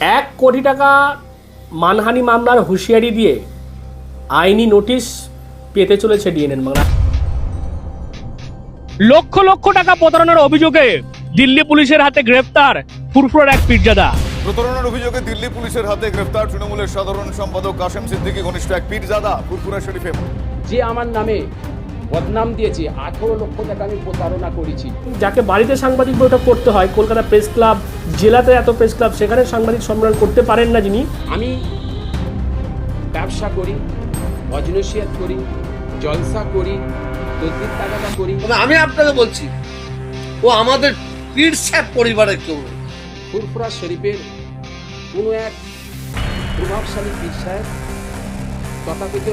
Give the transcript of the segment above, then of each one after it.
এক কোটি টাকা মানহানি মামলার হুঁশিয়ারি দিয়ে আইনি নোটিশ পেতে চলেছে ডিএনএন বাংলা। লক্ষ লক্ষ টাকা প্রতারণার অভিযোগে দিল্লি পুলিশের হাতে গ্রেফতার ফুরফুরার এক পীরজাদা। প্রতারণার অভিযোগে দিল্লি পুলিশের হাতে গ্রেফতার তৃণমূলের সাধারণ সম্পাদক কাশেম সিদ্দিকী ঘনিষ্ঠ এক পীরজাদা ফুরফুরা শরীফে। যে আমার নামে বদনাম দিয়েছে। আঠেরো লক্ষ টাকা আমি প্রতারণা করেছি। যাকে বাড়িতে সাংবাদিক বৈঠক করতে হয় কলকাতা প্রেস ক্লাব জেলাতে এত প্রেস ক্লাব সেখানে সাংবাদিক সম্মেলন করতে পারেন না যিনি? আমি ব্যবসা করি অজনসিয়াত করি জলসা করি তদ্বির টাকাটা করি। তবে আমি আপনাকে বলছি ও আমাদের পীর সাহেব পরিবারের কেউ। ফুরফুরা শরীফের কোনো এক প্রভাবশালী পীর সাহেব তথাকথিত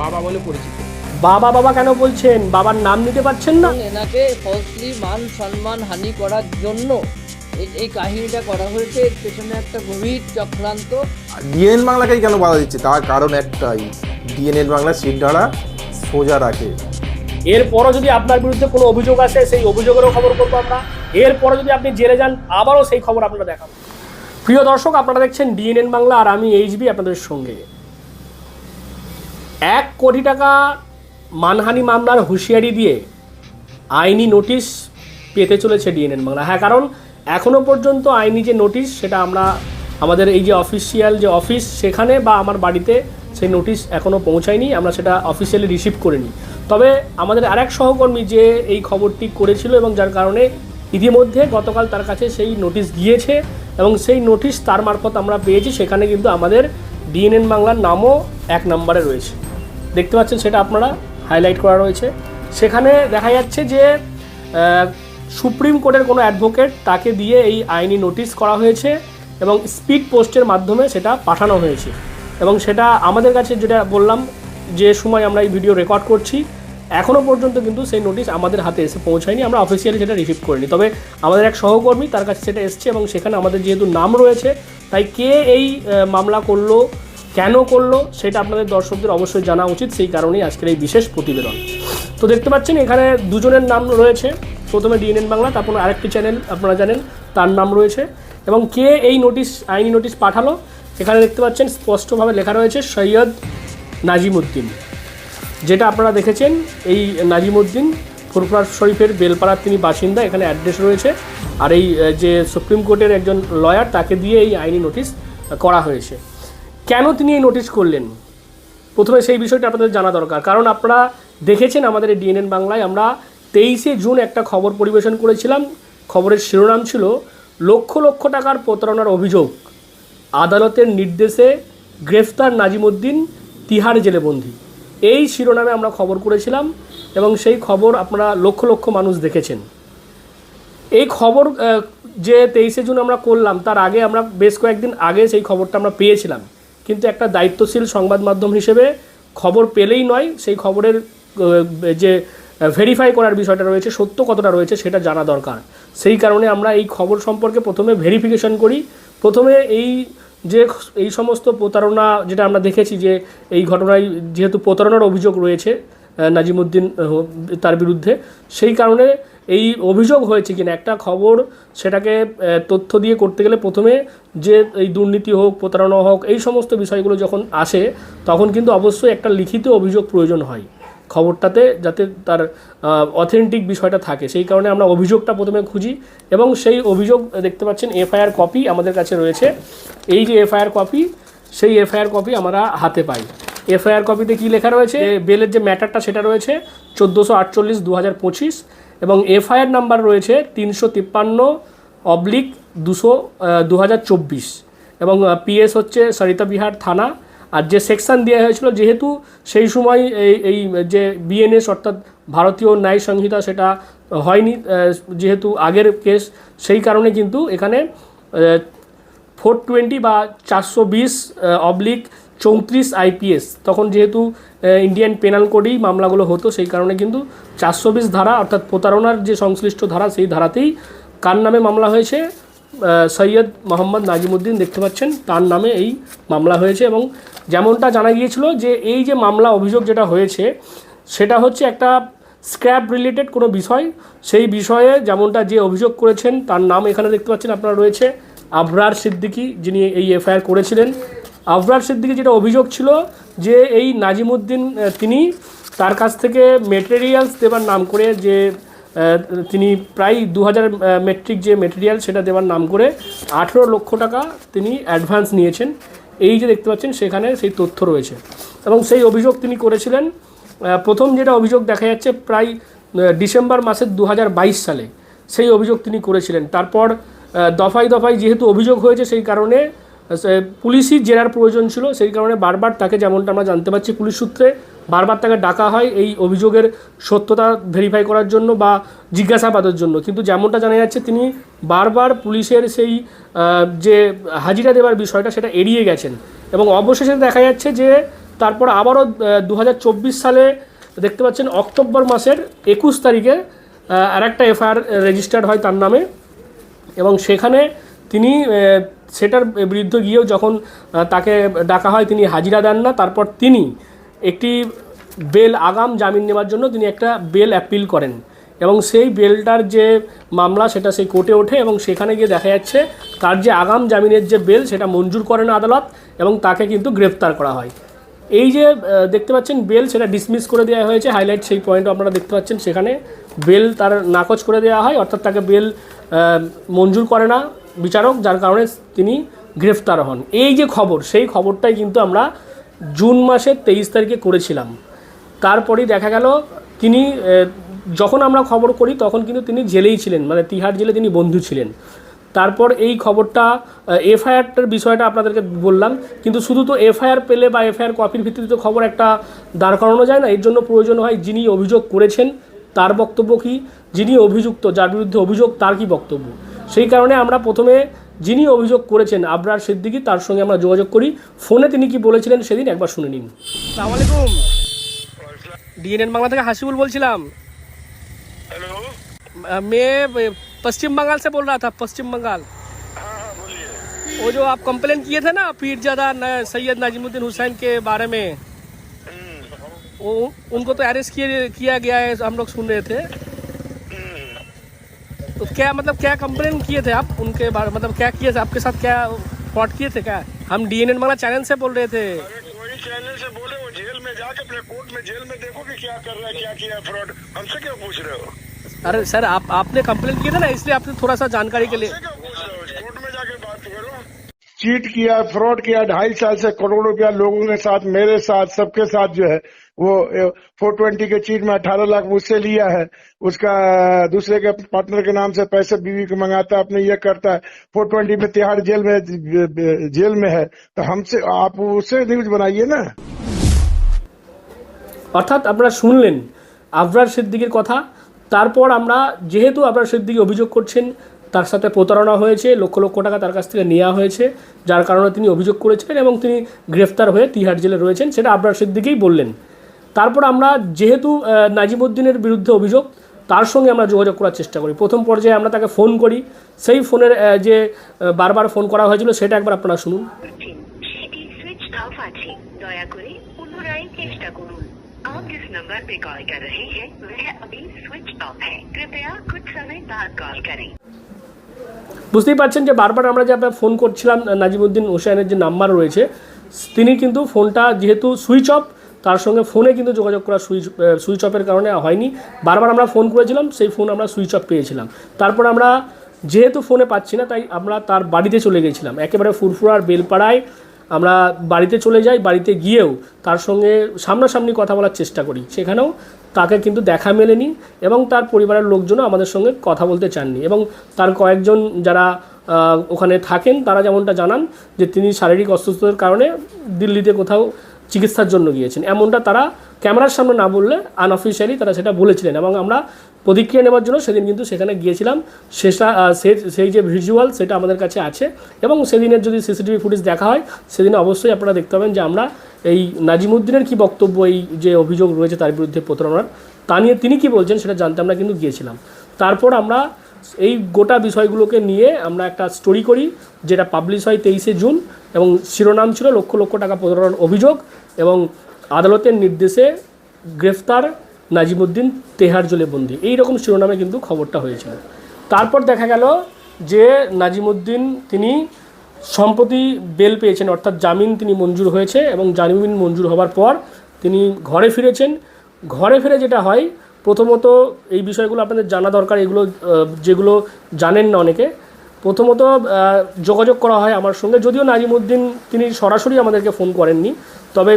বাবা বলে পরিচিত। বাবা বাবা কেন বলছেন? বাবার নাম নিতে পারছেন না? এনাকে ফলসলি মান সম্মান হানি করার জন্য এই- এই কাহিনীটা করা হয়েছে। এর পেছনে একটা গভীর চক্রান্ত। ডিএনএন বাংলাকেই কেন বাধা দিচ্ছে? তার কারণ একটাই ডিএনএন বাংলা সিট ধারা সোজা রাখে। এরপরও যদি আপনার বিরুদ্ধে কোনো অভিযোগ আসে সেই অভিযোগেরও খবর করব আমরা। এরপরে যদি আপনি জেলে যান আবারও সেই খবর আপনারা দেখাবো। প্রিয় দর্শক আপনারা দেখছেন ডিএনএন বাংলা আর আমি এইচবি আপনাদের সঙ্গে। এক কোটি টাকা মানহানি মামলার হুঁশিয়ারি দিয়ে আইনি নোটিশ পেতে চলেছে ডিএনএন বাংলা। হ্যাঁ কারণ এখনও পর্যন্ত আইনি যে নোটিশ, সেটা আমরা, আমাদের এই যে অফিসিয়াল যে অফিস সেখানে বা আমার বাড়িতে সেই নোটিশ এখনও পৌঁছায়নি, আমরা সেটা অফিসিয়ালি রিসিভ করিনি। তবে আমাদের আরেক সহকর্মী যে এই খবরটি করেছিল এবং যার কারণে ইতিমধ্যে গতকাল তার কাছে সেই নোটিশ গিয়েছে এবং সেই নোটিশ তার মারফত আমরা পেয়েছি, সেখানে কিন্তু আমাদের ডিএনএন বাংলার নামও এক নম্বরে রয়েছে। দেখতে পাচ্ছেন সেটা আপনারা? হাইলাইট করা রয়েছে। সেখানে দেখা যাচ্ছে যে সুপ্রিম কোর্টের কোনো অ্যাডভোকেট তাকে দিয়ে এই আইনি নোটিশ করা হয়েছে এবং স্পিড পোস্টের মাধ্যমে সেটা পাঠানো হয়েছে। এবং সেটা আমাদের কাছে যেটা বললাম, যে সময় আমরা এই ভিডিও রেকর্ড করছি এখনও পর্যন্ত কিন্তু সেই নোটিশ আমাদের হাতে এসে পৌঁছায়নি, আমরা অফিসিয়ালি সেটা রিসিভ করিনি। তবে আমাদের এক সহকর্মী তার কাছে সেটা এসছে এবং সেখানে আমাদের যেহেতু নাম রয়েছে, তাই কে এই মামলা করল কেন করল সেটা আপনাদের দর্শকদের অবশ্যই জানা উচিত, সেই কারণেই আজকের এই বিশেষ প্রতিবেদন। তো দেখতে পাচ্ছেন, এখানে দুজনের নাম রয়েছে। প্রথমে ডিএনএন বাংলা, তারপর আরেকটি চ্যানেল, আপনারা জানেন, তার নাম রয়েছে। এবং কে এই নোটিশ, আইনি নোটিশ পাঠালো? এখানে দেখতে পাচ্ছেন, স্পষ্টভাবে লেখা রয়েছে, সৈয়দ নাজিমুদ্দিন। যেটা আপনারা দেখেছেন, এই নাজিমুদ্দিন ফুরফুরা শরীফের বেলপাড়ার তিনি বাসিন্দা, এখানে অ্যাড্রেস রয়েছে। আর এই যে সুপ্রিম কোর্টের একজন লয়ার, তাকে দিয়ে এই আইনি নোটিশ করা হয়েছে। কেন তিনি এই নোটিশ করলেন? প্রথমে সেই বিষয়টা আপনাদের জানা দরকার। কারণ আপনারা দেখেছেন আমাদের এই ডিএনএন বাংলায় আমরা তেইশে জুন একটা খবর পরিবেশন করেছিলাম। খবরের শিরোনাম ছিল, লক্ষ লক্ষ টাকার প্রতারণার অভিযোগ। আদালতের নির্দেশে গ্রেফতার নাজিমুদ্দিন তিহার জেলে বন্দী এই শিরোনামে আমরা খবর করেছিলাম এবং সেই খবর আপনারা লক্ষ লক্ষ মানুষ দেখেছেন। এই খবর যে তেইশে জুন আমরা করলাম, তার আগে আমরা বেশ কয়েকদিন আগে সেই খবরটা আমরা পেয়েছিলাম। কিন্তু একটা দায়িত্বশীল সংবাদ মাধ্যম হিসেবে খবর পেলেই নয়, সেই খবরের যে ভেরিফাই করার বিষয়টা রয়েছে, সত্য কতটা রয়েছে সেটা জানা দরকার। সেই কারণে আমরা এই খবর সম্পর্কে প্রথমে ভেরিফিকেশন করি। প্রথমে এই যে, এই সমস্ত প্রতারণা যেটা আমরা দেখেছি যে, এই ঘটনায় যেহেতু প্রতারণার অভিযোগ রয়েছে নাজিমুদ্দিন তার বিরুদ্ধে, সেই কারণে এই অভিযোগ হয়েছে কিনা? একটা খবর সেটাকে তথ্য দিয়ে করতে গেলে প্রথমে যে এই দুর্নীতি হোক, প্রতারণা হোক, এই সমস্ত বিষয়গুলো যখন আসে, তখন কিন্তু অবশ্যই একটা লিখিত অভিযোগ প্রয়োজন হয় খবরটাতে, যাতে তার অথেন্টিক বিষয়টা থাকে। সেই কারণে আমরা অভিযোগটা প্রথমে খুঁজি এবং সেই অভিযোগ দেখতে পাচ্ছেন এফআইআর কপি আমাদের কাছে রয়েছে। এই যে এফআইআর কপি, সেই এফআইআর কপি আমরা হাতে পাই। এফআইআর কপিতে কী লেখা রয়েছে? বেলের যে ম্যাটারটা সেটা রয়েছে, চোদ্দোশো আটচল্লিশ দু হাজার পঁচিশ। এবং এফআইআর নাম্বার রয়েছে তিনশো তিপ্পান্ন অবলিক দুশো দু হাজার চব্বিশ। এবং পিএস হচ্ছে সরিতা বিহার থানা। আর যে সেকশন দেওয়া হয়েছিল, যেহেতু সেই সময় এই এই যে বিএনএস অর্থাৎ ভারতীয় ন্যায় সংহিতা সেটা হয়নি যেহেতু আগের কেস, সেই কারণে কিন্তু এখানে ফোর টোয়েন্টি বা চারশো বিশ অবলিক চৌত্রিশ আইপিএস। তখন যেহেতু ইন্ডিয়ান পেনাল কোডেই মামলাগুলো হতো, সেই কারণে কিন্তু চারশো বিশ ধারা, অর্থাৎ প্রতারণার যে সংশ্লিষ্ট ধারা, সেই ধারাতেই কার নামে মামলা হয়েছে? সৈয়দ মোহাম্মদ নাজিমুদ্দিন দেখতে পাচ্ছেন, তার নামে এই মামলা হয়েছে এবং যেমনটা জানা গিয়েছিল যে এই যে মামলা অভিযোগ যেটা হয়েছে, সেটা হচ্ছে একটা স্ক্র্যাপ রিলেটেড কোনো বিষয়। সেই বিষয়ে যেমনটা যে অভিযোগ করেছেন, তার নাম এখানে দেখতে পাচ্ছেন, আপনারা রয়েছে আবরার সিদ্দিকী, যিনি এই এফআইআর করেছিলেন। আবরার সিদ্দিকী যেটা অভিযোগ ছিল যে এই নাজিমুদ্দিন তিনি তার কাছ থেকে মেটেরিয়ালস দেবার নাম করে যে তিনি প্রায় দু হাজার মেট্রিক যে মেটেরিয়াল সেটা দেওয়ার নাম করে আঠেরো লক্ষ টাকা তিনি অ্যাডভান্স নিয়েছেন। এই যে দেখতে পাচ্ছেন, সেখানে সেই তথ্য রয়েছে। এবং সেই অভিযোগ তিনি করেছিলেন প্রথম যেটা অভিযোগ দেখা যাচ্ছে প্রায় ডিসেম্বর মাসের দু হাজার বাইশ সালে। সেই অভিযোগ তিনি করেছিলেন। তারপর দফায় দফায় যেহেতু অভিযোগ হয়েছে সেই কারণে পুলিশই জেরার প্রয়োজন ছিল, সেই কারণে বারবার তাকে যেমনটা আমরা জানতে পারছি পুলিশ সূত্রে, বারবার তাকে ডাকা হয় এই অভিযোগের সত্যতা ভেরিফাই করার জন্য বা জিজ্ঞাসাবাদের জন্য। কিন্তু যেমনটা জানা যাচ্ছে, তিনি বারবার পুলিশের সেই যে হাজিরা দেওয়ার বিষয়টা সেটা এড়িয়ে গেছেন। এবং অবশেষে দেখা যাচ্ছে যে তারপর আবারও দু হাজার চব্বিশ সালে দেখতে পাচ্ছেন অক্টোবর মাসের একুশ তারিখে আর একটা এফআইআর রেজিস্টার্ড হয় তার নামে। এবং সেখানে তিনি সেটার বিরুদ্ধে গিয়েও যখন তাকে ডাকা হয়, তিনি হাজিরা দেন না। তারপর তিনি একটি বেল আগাম জামিন নেওয়ার জন্য তিনি একটা বেল অ্যাপিল করেন। এবং সেই বেলটার যে মামলা, সেটা সেই কোর্টে ওঠে এবং সেখানে গিয়ে দেখা যাচ্ছে, তার যে আগাম জামিনের যে বেল, সেটা মঞ্জুর করেন আদালত এবং তাকে কিন্তু গ্রেফতার করা হয়। এই যে দেখতে পাচ্ছেন, বেল সেটা ডিসমিস করে দেওয়া হয়েছে। হাইলাইট সেই পয়েন্ট আপনারা দেখতে পাচ্ছেন, সেখানে বেল তার নাকচ করে দেওয়া হয়। অর্থাৎ তাকে বেল মঞ্জুর করে না। বিচারক, যার কারণে তিনি গ্রেফতার হন। এই যে খবর, সেই খবরটাই কিন্তু আমরা জুন মাসের তেইশ তারিখে করেছিলাম। তারপরেই দেখা গেল, তিনি যখন আমরা খবর করি, তখন কিন্তু তিনি জেলেই ছিলেন মানে তিহার জেলে তিনি বন্ধু ছিলেন। তারপর এই খবরটা এফআইআরটার বিষয়টা আপনাদেরকে বললাম, কিন্তু শুধু তো এফআইআর পেলে বা এফআইআর কপির ভিত্তিতে তো খবর একটা দাঁড় করানো যায় না, এর জন্য প্রয়োজন হয় যিনি অভিযোগ করেছেন, তার বক্তব্য কি? যিনি অভিযুক্ত, যার বিরুদ্ধে অভিযোগ, তার কি বক্তব্য? সেই কারণে আমরা প্রথমে যিনি অভিযোগ করেছেন আবরার সিদ্দিকী তার সঙ্গে আমরা যোগাযোগ করি ফোনে তিনি কি বলেছিলেন সেদিন একবার শুনে নিন আসসালামু আলাইকুম ডিএনএন বাংলা থেকে হাসিবুল বলছিলাম हेलो अ, मैं अ, पश्चिम बंगाल से बोल रहा था पश्चिम बंगाल हाँ हाँ बोलिए वो जो आप कंप्लेन किए थे ना पीरजादा न- सैयद नाजिमुद्दीन हुसैन के बारे में वो उनको तो अरेस्ट किए किया गया है हम लोग सुन रहे थे तो क्या मतलब क्या कंप्लेन किए थे आप उनके बारे मतलब क्या किए थे? आपके साथ क्या फ्रॉड किए थे क्या? हम डी एन वाला चैनल से बोल रहे थे। अरे चैनल से बोले वो जेल में जाके अपने कोर्ट में जेल में देखो कि क्या कर रहा है क्या किया फ्रॉड हमसे क्यों पूछ रहे हो? अरे सर आप आपने कंप्लेन किया था ना इसलिए आपने थोड़ा सा जानकारी के लिए। कोर्ट में जाके बात करो। चीट किया फ्रॉड किया ढाई साल से करोड़ों रुपया लोगों के साथ मेरे साथ सबके साथ जो है। वो फोर ट्वेंटी के चीट में अठारह लाख मुझसे लिया है उसका दूसरे के पार्टनर के नाम से पैसे बीवी को मंगाता है अपने ये करता है फोर ट्वेंटी में तिहाड़ जेल में जेल में है तो हमसे आप उससे न्यूज बनाइए ना অর্থাৎ আপনারা শুনলেন আবরার সিদ্দিকের কথা তারপর আমরা যেহেতু আবরার সিদ্দিকি অভিযোগ করছেন তার সাথে প্রতারণা হয়েছে লক্ষ লক্ষ টাকা তার কাছ থেকে নেওয়া হয়েছে যার কারণে তিনি অভিযোগ করেছিলেন এবং তিনি গ্রেফতার হয়ে তিহার জেলে রয়েছেন সেটা আবরার সিদ্দিকেই বললেন তারপর আমরা যেহেতু নাজিমুদ্দিনের বিরুদ্ধে অভিযোগ তার সঙ্গে আমরা যোগাযোগ করার চেষ্টা করি। প্রথম পর্যায়ে আমরা তাকে ফোন করি। সেই ফোনের যে বারবার ফোন করা হয়েছিল সেটা একবার আপনারা শুনুন। বুঝতেই পারছেন যে বারবার আমরা যে আপনার ফোন করছিলাম নাজিমুদ্দিন হোসেনের যে নাম্বার রয়েছে তিনি কিন্তু ফোনটা যেহেতু সুইচ অফ তার সঙ্গে ফোনে কিন্তু যোগাযোগ করা সুইচ সুইচ অফের কারণে হয়নি। বারবার আমরা ফোন করেছিলাম, সেই ফোন আমরা সুইচ অফ পেয়েছিলাম। তারপর আমরা যেহেতু ফোনে পাচ্ছি না, তাই আমরা তার বাড়িতে চলে গেছিলাম। একেবারে ফুরফুরার বেলপাড়ায় আমরা বাড়িতে চলে যাই, বাড়িতে গিয়েও তার সঙ্গে সামনাসামনি কথা বলার চেষ্টা করি। সেখানেও তাকে কিন্তু দেখা মেলেনি এবং তার পরিবারের লোকজনও আমাদের সঙ্গে কথা বলতে চাননি এবং তার কয়েকজন যারা ওখানে থাকেন, তারা যেমনটা জানান যে তিনি শারীরিক অসুস্থতার কারণে দিল্লিতে কোথাও চিকিৎসার জন্য গিয়েছেন। এমনটা তারা ক্যামেরার সামনে না বললে আনঅফিসিয়ালি তারা সেটা বলেছিলেন এবং আমরা প্রতিক্রিয়া নেওয়ার জন্য সেদিন কিন্তু সেখানে গিয়েছিলাম। সেটা সেই যে ভিজুয়াল সেটা আমাদের কাছে আছে এবং সেদিনের যদি সিসিটিভি ফুটেজ দেখা হয়, সেদিন অবশ্যই আপনারা দেখতে পাবেন যে আমরা এই নাজিমুদ্দিনের কি বক্তব্য, এই যে অভিযোগ রয়েছে তার বিরুদ্ধে প্রতারণার, তা নিয়ে তিনি কি বলছেন সেটা জানতে আমরা কিন্তু গিয়েছিলাম। তারপর আমরা এই গোটা বিষয়গুলোকে নিয়ে আমরা একটা স্টোরি করি, যেটা পাবলিশ হয় তেইশে জুন এবং শিরোনাম ছিল লক্ষ লক্ষ টাকা প্রতারণার অভিযোগ এবং আদালতের নির্দেশে গ্রেফতার নাজিমুদ্দিন তেহার জলে বন্দি। এই রকম শিরোনামে কিন্তু খবরটা হয়েছিল। তারপর দেখা গেল যে নাজিমুদ্দিন তিনি সম্প্রতি বেল পেয়েছেন, অর্থাৎ জামিন তিনি মঞ্জুর হয়েছে এবং জামিন মঞ্জুর হওয়ার পর তিনি ঘরে ফিরেছেন। ঘরে ফিরে যেটা হয় প্রথমত এই বিষয়গুলো আপনাদের জানা দরকার, এগুলো যেগুলো জানেন না অনেকে। প্রথমত যোগাযোগ করা হয় আমার সঙ্গে, যদিও নাজিমুদ্দিন তিনি সরাসরি আমাদেরকে ফোন করেননি, তবে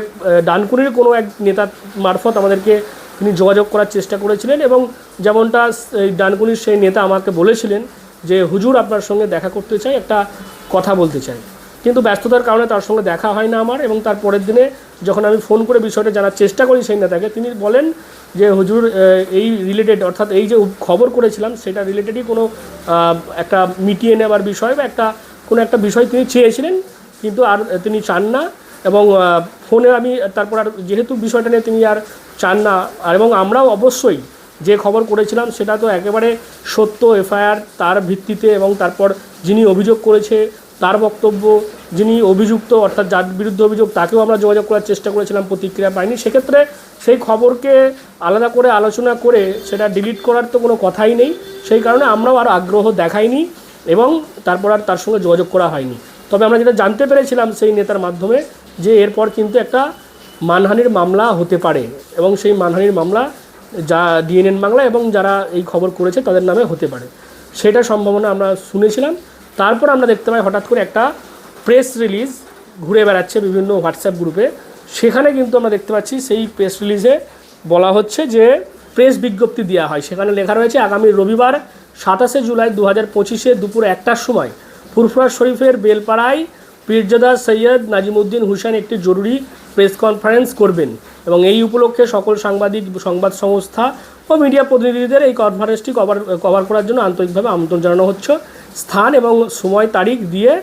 ডানকুনির কোনো এক নেতা মারফত আমাদেরকে তিনি যোগাযোগ করার চেষ্টা করেছিলেন এবং যেমনটা এই ডানকুনির সেই নেতা আমাকে বলেছিলেন যে, হুজুর, আপনার সঙ্গে দেখা করতে চাই, একটা কথা বলতে চাই। কিন্তু ব্যস্ততার কারণে তার সঙ্গে দেখা হয় না আমার এবং তার পরের দিনে যখন আমি ফোন করে বিষয়টা জানার চেষ্টা করি সেই নেতাকে, তিনি বলেন যে হুজুর এই রিলেটেড অর্থাৎ এই যে খবর করেছিলাম, সেটা রিলেটেডই কোনো একটা মিটিয়ে নেওয়ার বিষয় বা একটা, কোনো একটা বিষয় তিনি চেয়েছিলেন, কিন্তু আর তিনি চান না এবং ফোনে আমি তারপর আর যেহেতু বিষয়টা নিয়ে তিনি আর চান না, আর এবং আমরাও অবশ্যই যে খবর করেছিলাম সেটা তো একেবারে সত্য, এফআইআর তার ভিত্তিতে এবং তারপর যিনি অভিযোগ করেছে তার বক্তব্য যিনি অভিযুক্ত, অর্থাৎ যার বিরুদ্ধে অভিযোগ, তাকেও আমরা যোগাযোগ করার চেষ্টা করেছিলাম প্রতিক্রিয়া পাইনি। সেক্ষেত্রে সেই খবরকে আলাদা করে আলোচনা করে সেটা ডিলিট করার তো কোনো কথাই নেই। সেই কারণে আমরাও আর আগ্রহ দেখাইনি এবং তারপর আর তার সঙ্গে যোগাযোগ করা হয়নি। তবে আমরা যেটা জানতে পেরেছিলাম সেই নেতার মাধ্যমে যে এরপর কিন্তু একটা মানহানির মামলা হতে পারে এবং সেই মানহানির মামলা যা ডিএনএন বাংলা এবং যারা এই খবর করেছে তাদের নামে হতে পারে। সেটা সম্ভাবনা আমরা শুনেছিলাম। তারপর আমরা দেখতে পাই হঠাৎ করে একটা প্রেস রিলিজ ঘুরে বেড়াচ্ছে বিভিন্ন হোয়াটসঅ্যাপ গ্রুপে সেখানে কিন্তু আমরা দেখতে পাচ্ছি সেই প্রেস রিলিজে বলা হচ্ছে যে প্রেস বিজ্ঞপ্তি দেওয়া হয়। সেখানে লেখা রয়েছে, আগামী রবিবার সাতাশে জুলাই দু হাজার পঁচিশে দুপুর একটার সময় ফুরফুরা শরীফের বেলপাড়ায় পীরজাদা সৈয়দ নাজিমুদ্দিন হুসেন একটি জরুরি প্রেস কনফারেন্স করবেন এবং এই উপলক্ষে সকল সাংবাদিক, সংবাদ সংস্থা ও মিডিয়া প্রতিনিধিদের এই কনফারেন্সটি কভার কভার করার জন্য আন্তরিকভাবে আমন্ত্রণ জানানো হচ্ছে। স্থান এবং সময় তারিখ দিয়ে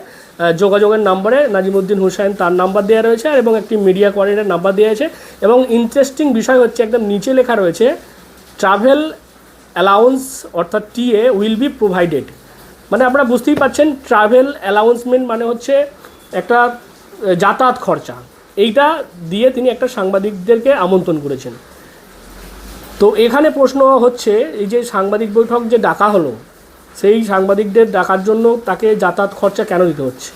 যোগাযোগের নাম্বারে নাজিমুদ্দিন হুসেন তার নাম্বার দেওয়া রয়েছে আর এবং একটি মিডিয়া কোয়ার্ডিনেটার নাম্বার দেওয়া আছে এবং ইন্টারেস্টিং বিষয় হচ্ছে একদম নিচে লেখা রয়েছে ট্রাভেল অ্যালাউন্স অর্থাৎ টিএ উইল বি প্রোভাইডেড মানে আপনারা বুঝতেই পাচ্ছেন ট্রাভেল অ্যালাউন্সমেন্ট মানে হচ্ছে একটা যাতায়াত খরচা। এইটা দিয়ে তিনি একটা সাংবাদিকদেরকে আমন্ত্রণ করেছেন। তো এখানে প্রশ্ন হচ্ছে, এই যে সাংবাদিক বৈঠক যে ডাকা হলো, সেই সাংবাদিকদের ডাকার জন্য তাকে যাতায়াত খরচা কেন দিতে হচ্ছে?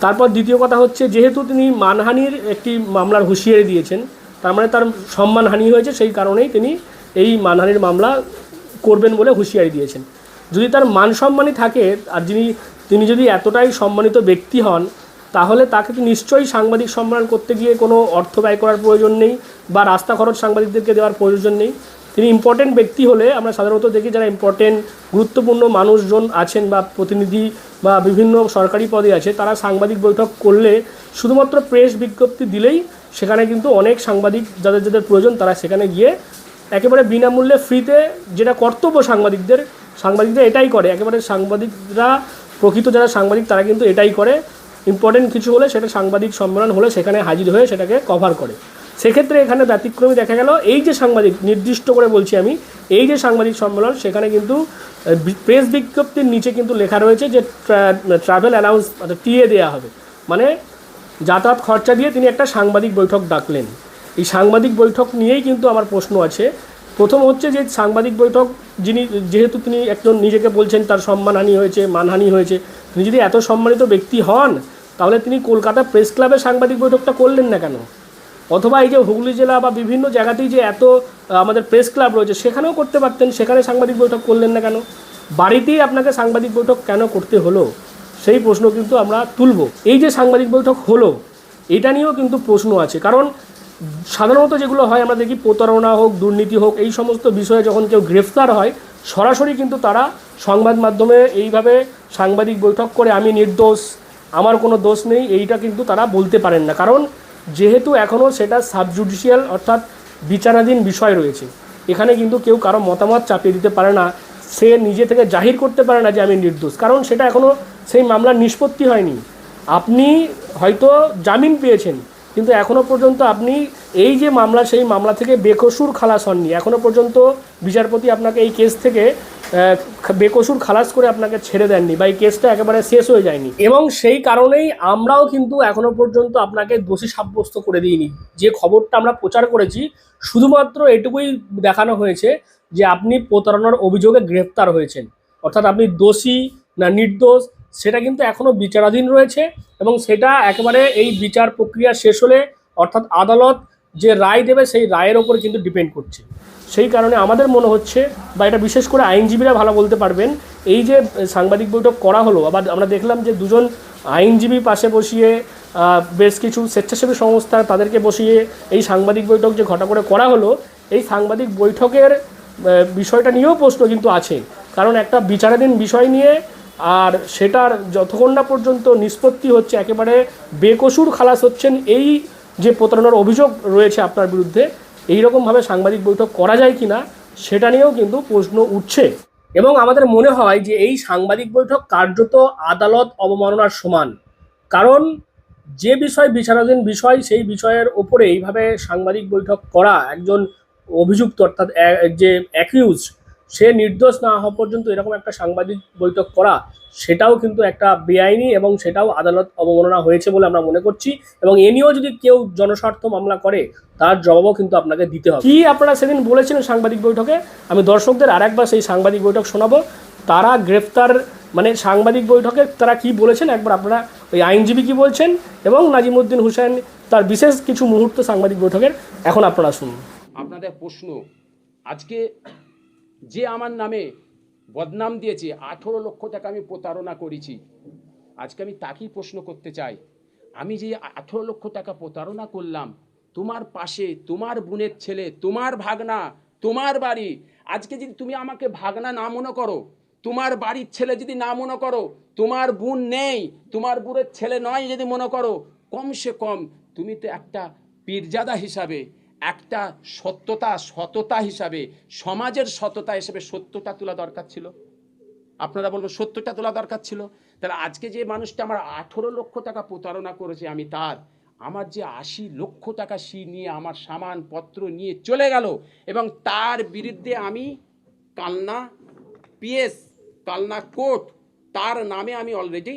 তারপর দ্বিতীয় কথা হচ্ছে, যেহেতু তিনি মানহানির একটি মামলার হুঁশিয়ারি দিয়েছেন, তার মানে তার সম্মানহানি হয়েছে, সেই কারণেই তিনি এই মানহানির মামলা করবেন বলে হুঁশিয়ারি দিয়েছেন। যদি তার মান সম্মানই থাকে, আর যিনি তিনি যদি এতটাই সম্মানিত ব্যক্তি হন তাহলে তাকে তো নিশ্চয়ই সাংবাদিক সম্মান করতে গিয়ে কোনো অর্থ ব্যয় করার প্রয়োজন নেই বা রাস্তা খরচ সাংবাদিকদেরকে দেওয়ার প্রয়োজন নেই। তিনি ইম্পর্টেন্ট ব্যক্তি হলে আমরা সাধারণত দেখি যারা ইম্পর্টেন্ট গুরুত্বপূর্ণ মানুষজন আছেন বা প্রতিনিধি বা বিভিন্ন সরকারি পদে আছে, তারা সাংবাদিক বৈঠক করলে শুধুমাত্র প্রেস বিজ্ঞপ্তি দিলেই সেখানে কিন্তু অনেক সাংবাদিক যাদের যাদের প্রয়োজন তারা সেখানে গিয়ে একেবারে বিনামূল্যে ফ্রিতে যেটা কর্তব্য সাংবাদিকদের, সাংবাদিকরা এটাই করে। একেবারে সাংবাদিকরা, প্রকৃত যারা সাংবাদিক তারা কিন্তু এটাই করে। ইম্পর্টেন্ট কিছু হলে সেটা সাংবাদিক সম্মেলন হলে সেখানে হাজির হয়ে সেটাকে কভার করে। সেক্ষেত্রে এখানে ব্যতিক্রমী দেখা গেল, এই যে সাংবাদিক, নির্দিষ্ট করে বলছি আমি, এই যে সাংবাদিক সম্মেলন, সেখানে কিন্তু প্রেস বিজ্ঞপ্তির নিচে কিন্তু লেখা রয়েছে যে ট্রাভেল অ্যালাউন্স অর্থাৎ টিএ দেওয়া হবে। মানে যাতায়াত খরচা দিয়ে তিনি একটা সাংবাদিক বৈঠক ডাকলেন। এই সাংবাদিক বৈঠক নিয়েই কিন্তু আমার প্রশ্ন আছে। প্রথম হচ্ছে যে সাংবাদিক বৈঠক, যিনি, যেহেতু তিনি একজন নিজেকে বলছেন, তার সম্মানহানি হয়েছে, মানহানি হয়েছে, তিনি যদি এত সম্মানিত ব্যক্তি হন তাহলে তিনি কলকাতা প্রেস ক্লাবে সাংবাদিক বৈঠকটা করলেন না কেন? অথবা এই যে হুগলি জেলা বা বিভিন্ন জায়গাতেই যে এত আমাদের প্রেস ক্লাব রয়েছে, সেখানেও করতে পারতেন, সেখানে সাংবাদিক বৈঠক করলেন না কেন? বাড়িতেই আপনাকে সাংবাদিক বৈঠক কেন করতে হলো? সেই প্রশ্ন কিন্তু আমরা তুলব। এই যে সাংবাদিক বৈঠক হলো, এটা নিয়েও কিন্তু প্রশ্ন আছে। কারণ সাধারণত যেগুলো হয়, আমরা দেখি প্রতারণা হোক, দুর্নীতি হোক, এই সমস্ত বিষয়ে যখন কেউ গ্রেফতার হয়, সরাসরি কিন্তু তারা সংবাদ মাধ্যমে এইভাবে সাংবাদিক বৈঠক করে, আমি নির্দোষ আমার কোনো দোষ নেই, এইটা কিন্তু তারা বলতে পারেন না। কারণ যেহেতু এখনও সেটা সাবজুডিশিয়াল অর্থাৎ বিচারাধীন বিষয় রয়েছে, এখানে কিন্তু কেউ কারও মতামত চাপিয়ে দিতে পারে না, সে নিজে থেকে জাহির করতে পারে না যে আমি নির্দোষ। কারণ সেটা এখনও সেই মামলার নিষ্পত্তি হয়নি। আপনি হয়তো জামিন পেয়েছেন, কিন্তু এখনও পর্যন্ত আপনি এই যে মামলা, সেই মামলা থেকে বেকসুর খালাস হননি। এখনও পর্যন্ত বিচারপতি আপনাকে এই কেস থেকে বেকসুর খালাস করে আপনাকে ছেড়ে দেননি বা এই কেসটা একেবারে শেষ হয়ে যায়নি। এবং সেই কারণেই আমরাও কিন্তু এখনও পর্যন্ত আপনাকে দোষী সাব্যস্ত করে দিইনি। যে খবরটা আমরা প্রচার করেছি, শুধুমাত্র এটুকুই দেখানো হয়েছে যে আপনি প্রতারণার অভিযোগে গ্রেফতার হয়েছেন। অর্থাৎ আপনি দোষী না নির্দোষ, সেটা কিন্তু এখনও বিচারাধীন রয়েছে এবং সেটা একেবারে এই বিচার প্রক্রিয়া শেষ হলে, অর্থাৎ আদালত যে রায় দেবে সেই রায়ের ওপর কিন্তু ডিপেন্ড করছে। সেই কারণে আমাদের মনে হচ্ছে, বা এটা বিশেষ করে আইনজীবীরা ভালো বলতে পারবেন, এই যে সাংবাদিক বৈঠক করা হলো, আবার আমরা দেখলাম যে দুজন আইনজীবী পাশে বসিয়ে বেশ কিছু স্বেচ্ছাসেবী সংস্থা তাদেরকে বসিয়ে এই সাংবাদিক বৈঠক যে ঘটা করে করা হলো, এই সাংবাদিক বৈঠকের বিষয়টা নিয়েও প্রশ্ন কিন্তু আছে। কারণ একটা বিচারাধীন বিষয় নিয়ে, আর সেটার যতক্ষণ না পর্যন্ত নিষ্পত্তি হচ্ছে, একেবারে বেকসুর খালাস হচ্ছেন এই যে প্রতারণার অভিযোগ রয়েছে আপনার বিরুদ্ধে এই রকমভাবে সাংবাদিক বৈঠক করা যায় কিনা, সেটা নিয়েও কিন্তু প্রশ্ন উঠছে। এবং আমাদের মনে হয় যে এই সাংবাদিক বৈঠক কার্যত আদালত অবমাননার সমান। কারণ যে বিষয় বিচারাধীন বিষয়, সেই বিষয়ের ওপরে এইভাবে সাংবাদিক বৈঠক করা, একজন অভিযুক্ত অর্থাৎ যে অ্যাকিউজ সে নির্দোষ না হওয়া পর্যন্ত এরকম একটা সাংবাদিক বৈঠক করা, সেটাও কিন্তু একটা বেআইনি এবং সেটাও আদালত অবমাননা হয়েছে বলে আমরা মনে করছি এবং এ নিয়েও যদি কেউ জনস্বার্থ মামলা করে, তার জবাবও কিন্তু আপনাকে দিতে হবে। কি আপনারা সেদিন বলেছিলেন সাংবাদিক বৈঠকে? আমি দর্শকদের আরেকবার সেই সাংবাদিক বৈঠক শোনাবো। তারা গ্রেফতার মানে সাংবাদিক বৈঠকে তারা কি বলেছেন? একবার আপনারা ওই আইনজীবী কি বলছেন? এবং নাজিমুদ্দিন হুসেন, তার বিশেষ কিছু মুহূর্ত সাংবাদিক বৈঠকের, এখন আপনারা শুনুন। আপনাদের প্রশ্ন, আজকে যে আমার নামে বদনাম দিয়েছে, আঠেরো লক্ষ টাকা আমি প্রতারণা করেছি। আজকে আমি তাকেই প্রশ্ন করতে চাই। আমি যে আঠেরো লক্ষ টাকা প্রতারণা করলাম, তোমার পাশে, তোমার বোনের ছেলে, তোমার ভাগনা, তোমার বাড়ি, আজকে যদি তুমি আমাকে ভাগনা না মনে করো, তোমার বাড়ির ছেলে যদি না মনে করো, তোমার বোন নেই, তোমার বোনের ছেলে নয় যদি মনে করো, কমসে কম তুমি তো একটা পীরজাদা হিসাবে একটা সত্যতা সততা হিসাবে, সমাজের সততা হিসাবে সত্যটা তোলা দরকার ছিল। আপনারা বলবেন, সত্যটা তোলা দরকার ছিল? তাহলে আজকে যে মানুষটা আমার আঠেরো লক্ষ টাকা প্রতারণা করেছে, আমি তার, আমার যে আশি লক্ষ টাকা সি নিয়ে আমার সামান পত্র নিয়ে চলে গেল, এবং তার বিরুদ্ধে আমি কালনা পিএস, কালনা কোর্ট, তার নামে আমি অলরেডি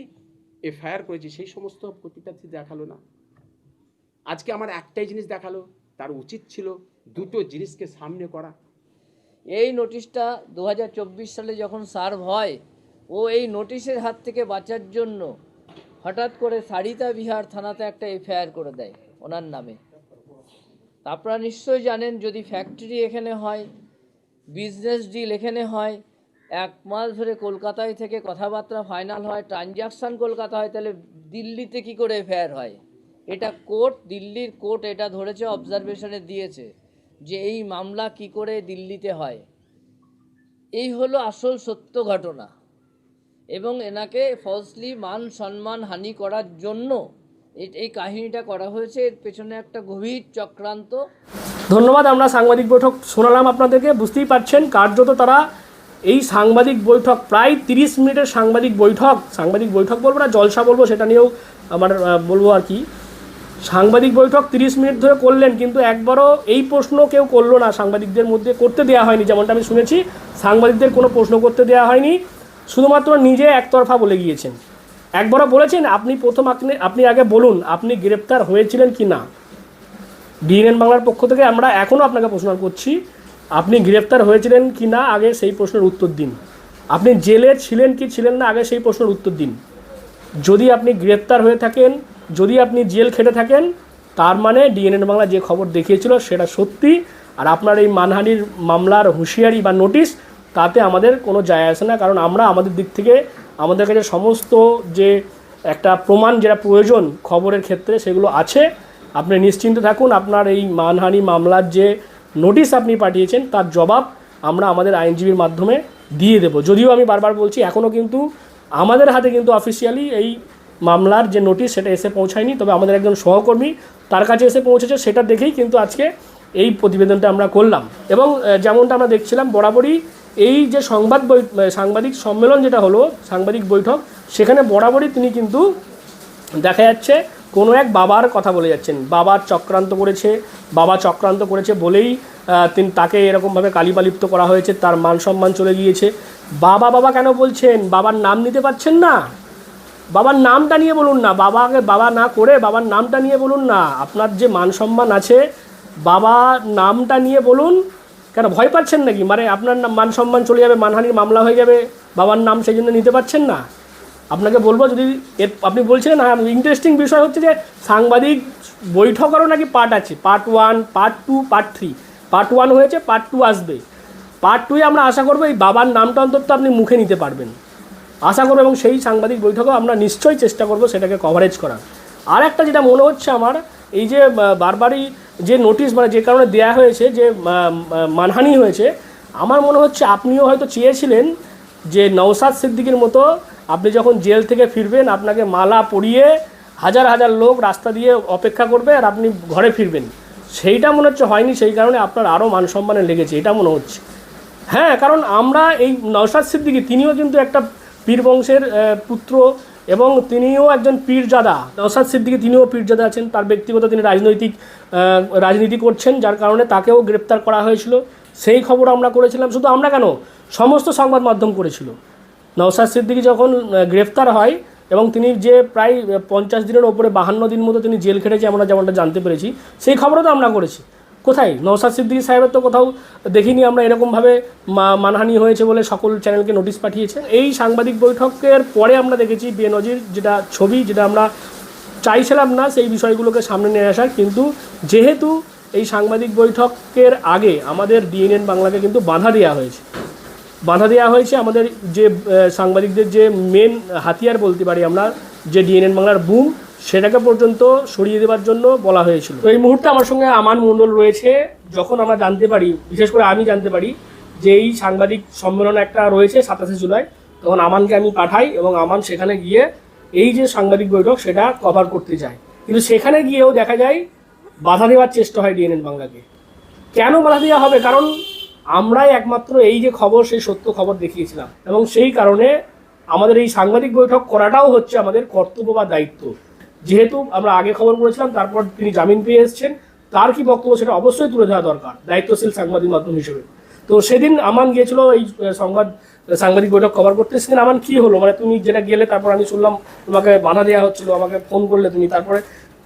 এফআইআর করেছি। সেই সমস্ত প্রতিটা দেখাল না। আজকে আমার একটাই জিনিস দেখাল তার উচিত ছিল দুটো জিনিসকে সামনে করা। এই নোটিশটা দু হাজার চব্বিশ সালে যখন সার্ভ হয়, ও এই নোটিশের হাত থেকে বাঁচার জন্য হঠাৎ করে সারিতা বিহার থানাতে একটা এফআইআর করে দেয় ওনার নামে। আপনারা নিশ্চয়ই জানেন, যদি ফ্যাক্টরি এখানে হয়, বিজনেস ডিল এখানে হয়, এক মাস ধরে কলকাতায় থেকে কথাবার্তা ফাইনাল হয়, ট্রানজাকশান কলকাতা হয়, তাহলে দিল্লিতে কি করে এফআইআর হয়? এটা কোর্ট, দিল্লির কোর্ট এটা ধরেছে অবজারভেশনে দিয়েছে যে এই মামলা কি করে দিল্লিতে হয়। এই হলো আসল সত্য ঘটনা। এবং এনাকে ফলসলি মান, সম্মান, হানি করার জন্য এই- কাহিনীটা করা হয়েছে। এর পেছনে একটা গভীর চক্রান্ত। ধন্যবাদ, আমরা সাংবাদিক বৈঠক শোনালাম আপনাদেরকে। বুঝতেই পারছেন, কার্যত তারা এই সাংবাদিক বৈঠক, প্রায় তিরিশ মিনিটের সাংবাদিক বৈঠক। সাংবাদিক বৈঠক বলব না, জলসা বলব, সেটা নিয়েও আমার বলব আর কি। সাংবাদিক বৈঠক তিরিশ মিনিট ধরে করলেন, কিন্তু একবারও এই প্রশ্ন কেউ করল না। সাংবাদিকদের মধ্যে করতে দেওয়া হয়নি, যেমনটা আমি শুনেছি। সাংবাদিকদের কোনো প্রশ্ন করতে দেওয়া হয়নি। শুধুমাত্র নিজে একতরফা বলে গিয়েছেন। একবারও বলেছেন, আপনি প্রথম আপনি আপনি আগে বলুন, আপনি গ্রেপ্তার হয়েছিলেন কি না? ডিএনএন বাংলার পক্ষ থেকে আমরা এখনও আপনাকে প্রশ্ন করছি, আপনি গ্রেপ্তার হয়েছিলেন কি না? আগে সেই প্রশ্নের উত্তর দিন। আপনি জেলে ছিলেন কি ছিলেন না? আগে সেই প্রশ্নের উত্তর দিন। যদি আপনি গ্রেপ্তার হয়ে থাকেন যদি আপনি জেল খেটে থাকেন, তার মানে ডিএনএন বাংলা যে খবর দেখিয়েছিল সেটা সত্যি। আর আপনার এই মানহানির মামলার হুঁশিয়ারি বা নোটিশ, তাতে আমাদের কোনো যায় আসে না। কারণ আমরা আমাদের দিক থেকে, আমাদের কাছে সমস্ত যে একটা প্রমাণ যেটা প্রয়োজন খবরের ক্ষেত্রে, সেগুলো আছে। আপনি নিশ্চিন্ত থাকুন, আপনার এই মানহানি মামলার যে নোটিশ আপনি পাঠিয়েছেন, তার জবাব আমরা আমাদের আইনজীবীর মাধ্যমে দিয়ে দেবো। যদিও আমি বারবার বলছি এখনও কিন্তু আমাদের হাতে কিন্তু অফিসিয়ালি এই মামলার যে নোটিশ, সেটা এসে পৌঁছায়নি। তবে আমাদের একজন সহকর্মী তার কাছে এসে পৌঁছেছে, সেটা দেখেই কিন্তু আজকে এই প্রতিবেদনটা আমরা করলাম। এবং যেমনটা আমরা দেখছিলাম, বরাবরই এই যে সংবাদ বৈ সাংবাদিক সম্মেলন যেটা হলো, সাংবাদিক বৈঠক, সেখানে বরাবরই তিনি কিন্তু দেখা যাচ্ছে, কোনো এক বাবার কথা বলে যাচ্ছেন। বাবার চক্রান্ত করেছে, বাবা চক্রান্ত করেছে বলেই তিনি, তাকে এরকমভাবে কালিপালিপ্ত করা হয়েছে, তার মান সম্মান চলে গিয়েছে। বাবা বাবা কেন বলছেন? বাবার নাম নিতে পারছেন না? বাবার নামটা নিয়ে বলুন না, বাবাকে বাবা না করে বাবার নামটা নিয়ে বলুন না, আপনার যে মান সম্মান আছে, বাবা নামটা নিয়ে বলুন, কেন ভয় পাচ্ছেন নাকি? মানে আপনার মান সম্মান চলে যাবে, মানহানির মামলা হয়ে যাবে, বাবার নাম সেই জন্য নিতে পারছেন না? আপনাকে বলব যদি এর আপনি বলছিলেন হ্যাঁ ইন্টারেস্টিং বিষয় হচ্ছে যে সাংবাদিক বৈঠকেরও নাকি পার্ট আছে part one part two part three part one হয়েছে পার্ট টু আসবে। পার্ট টুয়ে আমরা আশা করব এই বাবার নামটা অন্তত আপনি মুখে নিতে পারবেন। আশা করব এবং সেই সাংবাদিক বৈঠকেও আমরা নিশ্চয়ই চেষ্টা করব সেটাকে কভারেজ করার। আর একটা যেটা মনে হচ্ছে আমার, এই যে বারবারই যে নোটিশ মানে যে কারণে দেয়া হয়েছে যে মানহানি হয়েছে, আমার মনে হচ্ছে আপনিও হয়তো চেয়েছিলেন যে নওসাদ সিদ্দিকির মতো আপনি যখন জেল থেকে ফিরবেন, আপনাকে মালা পরিয়ে হাজার হাজার লোক রাস্তা দিয়ে অপেক্ষা করবে আর আপনি ঘরে ফিরবেন। সেইটা মনে হচ্ছে হয়নি, সেই কারণে আপনার আরও মান সম্মানে লেগেছে, এটা মনে হচ্ছে। হ্যাঁ কারণ আমরা এই নওশাদ সিদ্দিকি, তিনিও কিন্তু একটা পীর বংশের পুত্র এবং তিনিও একজন পীরজাদা। নওশাদ সিদ্দিকী তিনিও পীরজাদা আছেন। তার ব্যক্তিগত তিনি রাজনৈতিক রাজনীতি করছেন, যার কারণে তাকেও গ্রেপ্তার করা হয়েছিল। সেই খবর আমরা করেছিলাম। শুধু আমরা কেন? সমস্ত সংবাদ মাধ্যম করেছিল। নওসাদ সিদ্দিকি যখন গ্রেফতার হয় এবং তিনি যে প্রায় পঞ্চাশ দিনের ওপরে বাহান্ন দিন মতো তিনি জেল খেটেছে আমরা যেমনটা জানতে পেরেছি, সেই খবরও তো আমরা করেছি। কোথায়? নওশাদ সিদ্দিকী সাহেবের তো কোথাও দেখিনি আমরা, এরকমভাবে মানহানি হয়েছে বলে সকল চ্যানেলকে নোটিশ পাঠিয়েছে। এই সাংবাদিক বৈঠকের পরে আমরা দেখেছি বেনজির যেটা ছবি, যেটা আমরা চাইছিলাম না সেই বিষয়গুলোকে সামনে নিয়ে আসার, কিন্তু যেহেতু এই সাংবাদিক বৈঠকের আগে আমাদের ডিএনএন বাংলাকে কিন্তু বাধা দেওয়া হয়েছে। বাধা দেওয়া হয়েছে আমাদের যে সাংবাদিকদের যে মেন হাতিয়ার বলতে পারি আমরা, যে ডিএনএন বাংলার বুম সেটাকে পর্যন্ত সরিয়ে দেওয়ার জন্য বলা হয়েছিল। তো এই মুহূর্তে আমার সঙ্গে আমান মণ্ডল রয়েছে। যখন আমরা জানতে পারি, বিশেষ করে আমি জানতে পারি যে এই সাংবাদিক সম্মেলন একটা রয়েছে সাতাশে জুলাই, তখন আমানকে আমি পাঠাই এবং আমান সেখানে গিয়ে এই যে সাংবাদিক বৈঠক সেটা কভার করতে যায়। কিন্তু সেখানে গিয়েও দেখা যায়, বাধা দেওয়ার চেষ্টা হয় ডিএনএন বাংলাকে। কেন বাধা দেওয়া হবে? কারণ আমরাই একমাত্র এই যে খবর, সেই সত্য খবর দেখিয়েছিলাম। এবং সেই কারণে আমাদের এই সাংবাদিক বৈঠক করাটাও হচ্ছে আমাদের কর্তব্য বা দায়িত্ব। যেহেতু আমরা আগে খবর করেছিলাম, তারপর তিনি জামিন পেয়ে এসেছেন, তার কি বক্তব্য সেটা অবশ্যই তুলে ধরা দরকার, দায়িত্বশীল সাংবাদিক মাধ্যম হিসেবে। তো সেদিন আমান গিয়েছিল এই সংবাদ, সাংবাদিক বৈঠক কভার করতে। সেদিন আমান কি হলো? মানে তুমি যেটা গেলে, তারপর আমি শুনলাম তোমাকে বাধা দেওয়া হচ্ছিল, আমাকে ফোন করলে তুমি, তারপরে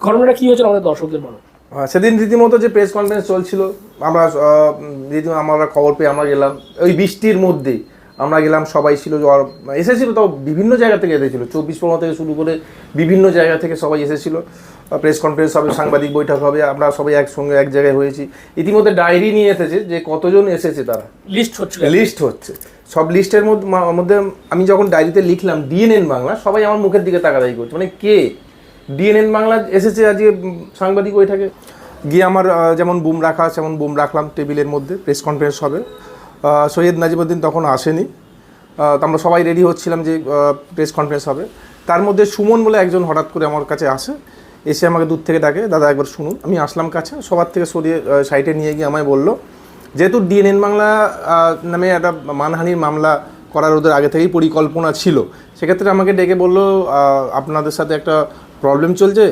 ঘটনাটা কি হয়েছিল আমাদের দর্শকদের বলো সেদিন রীতিমতো যে প্রেস কনফারেন্স চলছিল, আমরা রীতিমতো আমরা খবর পেয়ে আমরা গেলাম। ওই বৃষ্টির মধ্যেই। আমরা গেলাম সবাই ছিল জ্বর এসেছিল তাও বিভিন্ন জায়গা থেকে এসেছিল। চব্বিশ পরগনা থেকে শুরু করে বিভিন্ন জায়গা থেকে সবাই এসেছিল। প্রেস কনফারেন্স হবে সাংবাদিক বৈঠক হবে আমরা সবাই একসঙ্গে এক জায়গায় হয়েছি। ইতিমধ্যে ডায়েরি নিয়ে এসেছে যে কতজন এসেছে তারা। লিস্ট হচ্ছে। লিস্ট হচ্ছে। সব লিস্টের মধ্যে আমি যখন ডায়েরিতে লিখলাম ডিএনএন বাংলা সবাই আমার মুখের দিকে তাকাতাকি করছে। মানে কে? ডিএনএন বাংলা এসেছে আজকে সাংবাদিক বৈঠকে। গিয়ে আমার যেমন বুম রাখা আছে যেমন বুম রাখলাম টেবিলের মধ্যে প্রেস কনফারেন্স হবে। সৈয়দ নাজিবুদ্দিন তখন আসেনি। তো আমরা সবাই রেডি হচ্ছিলাম যে প্রেস কনফারেন্স হবে। তার মধ্যে সুমন বলে একজন হঠাৎ করে আমার কাছে আসে। এসে আমাকে দূর থেকে ডাকে, দাদা, একবার শুনুন। আমি আসলাম কাছে, সবার থেকে সরিয়ে সাইটে নিয়ে গিয়ে আমায় বলল, যেহেতু ডিএনএন বাংলা নামে একটা মানহানির মামলা করার ওদের আগে থেকেই পরিকল্পনা ছিল, সেক্ষেত্রে আমাকে ডেকে বলল আপনাদের সাথে একটা প্রবলেম চলছে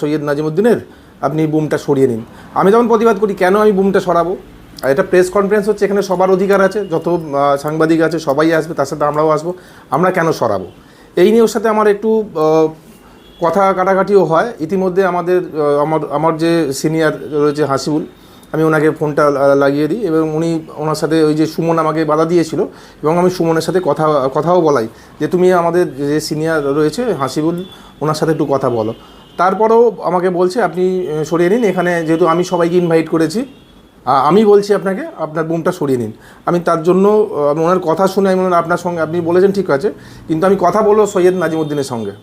সৈয়দ নাজিমুদ্দিনের, আপনি বুমটা সরিয়ে নিন। আমি তখন প্রতিবাদ করি, কেন আমি বুমটা সরাবো? আর এটা প্রেস কনফারেন্স হচ্ছে, এখানে সবার অধিকার আছে, যত সাংবাদিক আছে, সবাই আসবে, তার সাথে আমরাও আসব, আমরা কেন সরাবো? এই নিয়ে ওর সাথে আমার একটু কথা কাটাকাটিও হয়। ইতিমধ্যে আমাদের আমার আমার যে সিনিয়র রয়েছে হাসিবুল, আমি ওনাকে ফোনটা লাগিয়ে দিই এবং উনি ওনার সাথে ওই যে সুমন আমাকে বাধা দিয়েছিল এবং আমি সুমনের সাথে কথা, কথাও বলাই যে তুমি আমাদের যে সিনিয়র রয়েছে হাসিবুল, ওনার সাথে একটু কথা বলো। তারপরেও আমাকে বলছে, আপনি সরিয়ে নিন, এখানে যেহেতু আমি সবাইকে ইনভাইট করেছি আমি বলছি আপনাকে, আপনার বুমটা সরিয়ে নিন। আমি তার জন্য ওনার কথা শুনে আমি আপনার সঙ্গে আপনি বলেছেন ঠিক আছে, কিন্তু আমি কথা বলব সৈয়দ নাজিমুদ্দিনের সঙ্গে।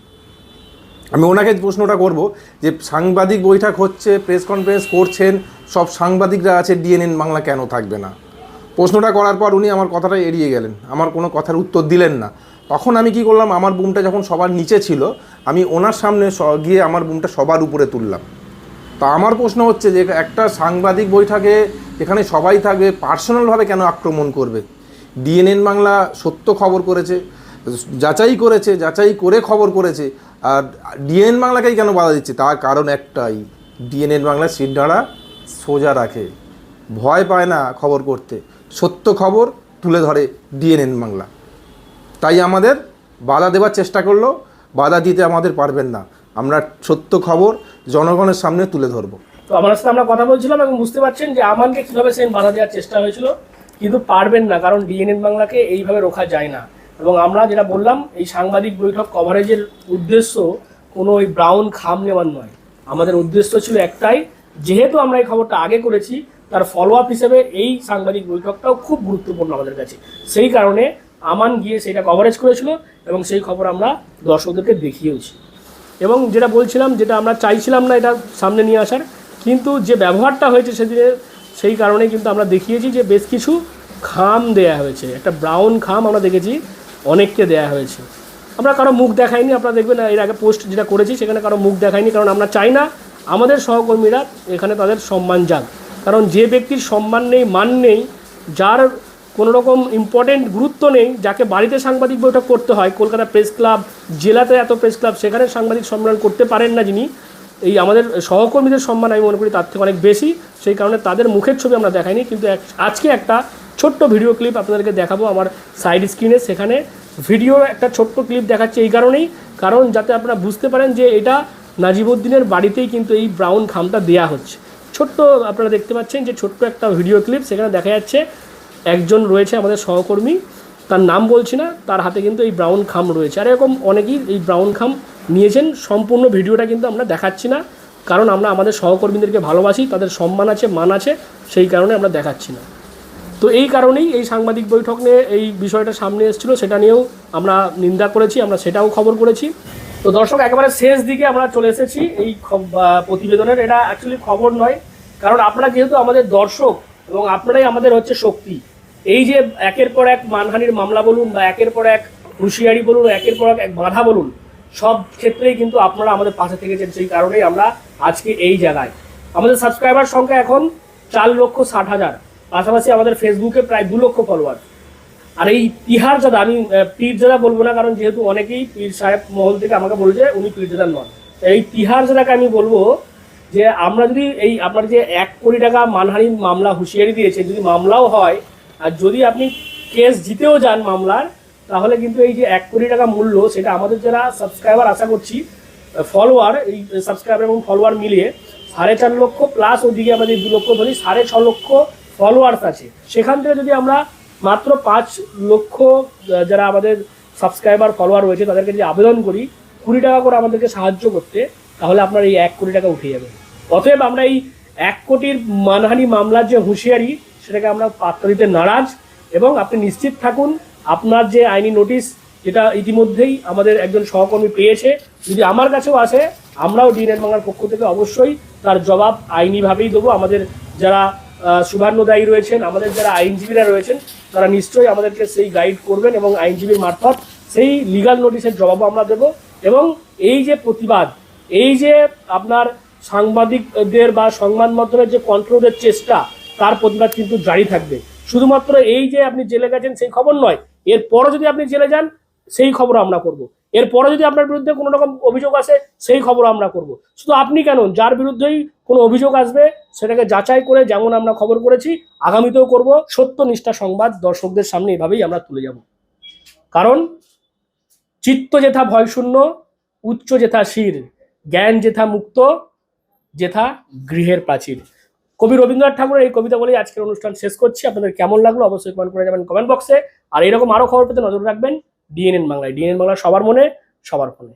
আমি ওনাকে প্রশ্নটা করব যে সাংবাদিক বৈঠক হচ্ছে, প্রেস কনফারেন্স করছেন, সব সাংবাদিকরা আছে, ডিএনএন বাংলা কেন থাকবে না? প্রশ্নটা করার পর উনি আমার কথাটা এড়িয়ে গেলেন, আমার কোনো কথার উত্তর দিলেন না। তখন আমি কি করলাম, আমার বুমটা যখন সবার নিচে ছিল, আমি ওনার সামনে গিয়ে আমার বুমটা সবার উপরে তুললাম। তা আমার প্রশ্ন হচ্ছে যে একটা সাংবাদিক বৈঠকে এখানে সবাই থাকবে, পার্সোনালভাবে কেন আক্রমণ করবে? ডিএনএন বাংলা সত্য খবর করেছে, যাচাই করেছে, যাচাই করে খবর করেছে, আর ডিএনএন বাংলাকেই কেন বাধা দিচ্ছে? তার কারণ একটাই, ডিএনএন বাংলা সিটডাঁড়া সোজা রাখে, ভয় পায় না খবর করতে। সত্য খবর তুলে ধরে ডিএনএন বাংলা। তাই আমাদের বাধা দেওয়ার চেষ্টা করল, বাধা দিতে আমাদের পারবেন না। আমরা সত্য খবর জনগণের সামনে তুলে ধরবো। তো আমার সাথে আমরা কথা বলছিলাম এবং বুঝতে পারছেন যে আমানকে কীভাবে সেন বাধা দেওয়ার চেষ্টা হয়েছিল, কিন্তু পারবেন না, কারণ ডিএনএন বাংলাকে এইভাবে রোখা যায় না। এবং আমরা যেটা বললাম, এই সাংবাদিক বৈঠক কভারেজের উদ্দেশ্য কোনো ওই ব্রাউন খাম নেওয়ার নয়। আমাদের উদ্দেশ্য ছিল একটাই, যেহেতু আমরা এই খবরটা আগে করেছি, তার ফলো আপ হিসেবে এই সাংবাদিক বৈঠকটাও খুব গুরুত্বপূর্ণ আমাদের কাছে। সেই কারণে আমান গিয়ে সেটা কভারেজ করেছিল এবং সেই খবর আমরা দর্শকদেরকে দেখিয়েওছি। এবং যেটা বলছিলাম, যেটা আমরা চাইছিলাম না এটা সামনে নিয়ে আসার, কিন্তু যে ব্যবহারটা হয়েছে সেদিনে, সেই কারণে কিন্তু আমরা দেখিয়েছি যে বেশ কিছু খাম দেয়া হয়েছে। একটা ব্রাউন খাম আমরা দেখেছি, অনেককে দেয়া হয়েছে। আমরা কারও মুখ দেখাইনি, আপনারা দেখবেন, এর আগে পোস্ট যেটা করেছি, সেখানে কারও মুখ দেখাইনি, কারণ আমরা চাই না আমাদের সহকর্মীরা এখানে তাদের সম্মান যাক। কারণ যে ব্যক্তির সম্মান নেই, মান নেই, যার কোনো রকম ইম্পর্টেন্ট গুরুত্ব নেই, যাকে বাড়িতে সাংবাদিক বৈঠক করতে হয়, কলকাতা প্রেস ক্লাব জেলাতে এত প্রেস ক্লাব সেখানে সাংবাদিক সম্মেলন করতে পারেন না যিনি। এই আমাদের সহকর্মীদের সম্মান আমি মনে করি তার থেকে অনেক বেশি। সেই কারণে তাদের মুখের ছবি আমরা দেখাইনি, কিন্তু আজকে একটা ছোট্ট ভিডিও ক্লিপ আপনাদেরকে দেখাবো আমার সাইড স্ক্রিনে সেখানে ভিডিও একটা ছোট্ট ক্লিপ দেখাচ্ছে এই কারণেই, কারণ যাতে আপনারা বুঝতে পারেন যে এটা নাজিবুদ্দিনের বাড়িতেই কিন্তু এই ব্রাউন খামটা দেয়া হচ্ছে। ছোট্ট আপনারা দেখতে পাচ্ছেন যে ছোট্ট একটা ভিডিও ক্লিপ সেখানে দেখা যাচ্ছে একজন রয়েছে আমাদের সহকর্মী, তার নাম বলছি না, তার হাতে কিন্তু এই ব্রাউন খাম রয়েছে। আর এরকম অনেকেই এই ব্রাউন খাম নিয়েছেন, সম্পূর্ণ ভিডিওটা কিন্তু আমরা দেখাচ্ছি না, কারণ আমরা আমাদের সহকর্মীদেরকে ভালোবাসি, তাদের সম্মান আছে, মান আছে, সেই কারণে আমরা দেখাচ্ছি না। তো এই কারণেই এই সাংবাদিক বৈঠক নিয়ে এই বিষয়টা সামনে এসেছিল, সেটা নিয়েও আমরা নিন্দা করেছি, আমরা সেটাও খবর করেছি। তো দর্শক, একেবারে শেষ দিকে আমরা চলে এসেছি এই প্রতিবেদনের। এটা অ্যাকচুয়ালি খবর নয়, কারণ আপনারা যেহেতু আমাদের দর্শক এবং আপনারাই আমাদের হচ্ছে শক্তি এই যে একের পর এক মানহানির মামলা বলুন বা একের পর এক হুঁশিয়ারি বলুন একের পর এক বাধা বলুন সব ক্ষেত্রেই কিন্তু আপনারা আমাদের পাশে থেকেছেন সেই কারণেই আমরা আজকে এই জায়গায়। আমাদের সাবস্ক্রাইবার সংখ্যা এখন চার লক্ষ ষাট হাজার। পাশাপাশি আমাদের ফেসবুকে প্রায় দু লক্ষ ফলোয়ার আর এই তিহার জাদা আমি আহ, পীরজাদা বলব না কারণ যেহেতু অনেকেই পীর সাহেব মহল থেকে আমাকে বলছে উনি পীরজাদা নন। এই তিহার জাদাকে আমি বলব যে আমরা যদি এই আপনার যে এক কোটি টাকা মানহানি মামলা হুঁশিয়ারি দিয়েছে যদি মামলাও হয় আর যদি আপনি কেস জিতেও যান মামলার, তাহলে কিন্তু এই যে এক কোটি টাকা মূল্য, সেটা আমাদের যারা সাবস্ক্রাইবার আশা করছি ফলোয়ার এই সাবস্ক্রাইবার এবং ফলোয়ার মিলিয়ে সাড়ে চার লক্ষ প্লাস ওদিকে আমাদের দু লক্ষ ধরি সাড়ে ছ লক্ষ ফলোয়ার্স আছে। সেখান থেকে যদি আমরা মাত্র পাঁচ লক্ষ যারা আমাদের সাবস্ক্রাইবার ফলোয়ার রয়েছে, তাদেরকে যদি আবেদন করি, কুড়ি টাকা করে আমাদেরকে সাহায্য করতে, তাহলে আপনার এই এক কোটি টাকা উঠে যাবে। অতএব আমরা এই এক কোটির মানহানি মামলার যে হুঁশিয়ারি সেটাকে আমরা পাত্র দিতে নারাজ এবং আপনি নিশ্চিত থাকুন, আপনার যে আইনি নোটিশ যেটা ইতিমধ্যেই আমাদের একজন সহকর্মী পেয়েছে, যদি আমার কাছেও আসে, আমরাও ডিএনএন বাংলার পক্ষ থেকে অবশ্যই তার জবাব আইনিভাবেই দেবো। আমাদের যারা শুভান্নদায়ী রয়েছেন, আমাদের যারা আইনজীবীরা রয়েছেন, তারা নিশ্চয়ই আমাদেরকে সেই গাইড করবেন এবং আইনজীবীর মারফত সেই লিগাল নোটিশের জবাবও আমরা দেব। এবং এই যে প্রতিবাদ, এই যে আপনার সাংবাদিকদের বা সংবাদ মাধ্যমের যে কন্ট্রোলের চেষ্টা তার প্রতিবাদ কিন্তু জারি থাকবে। শুধুমাত্র এই যে আপনি জেলে গেছেন সেই খবর নয়, এরপরও যদি আপনি জেলে যান, সেই খবর আমরা করব। এরপরে যদি আপনার বিরুদ্ধে কোনো রকম অভিযোগ আসে, সেই খবর আমরা করব। শুধু আপনি কেন, যার বিরুদ্ধেই কোনো অভিযোগ আসবে, সেটাকে যাচাই করে যেমন আমরা খবর করেছি, আগামীতেও করব। সত্য নিষ্ঠা সংবাদ দর্শকদের সামনে এভাবেই আমরা তুলে যাব। কারণ চিত্ত যেথা ভয়শূন্য, উচ্চ যেথা শির, জ্ঞান যেথা মুক্ত, যেথা গৃহের প্রাচীর। কবি রবীন্দ্রনাথ ঠাকুরের এই কবিতা বলেই আজকের অনুষ্ঠান শেষ করছি। আপনাদের কেমন লাগল অবশ্যই কমেন্ট করে যাবেন কমেন্ট বক্সে। আর এরকম আরও খবর পেতে নজর রাখবেন ডিএনএন বাংলায়। ডিএনএন বাংলা সবার মনে, সবার ফোনে।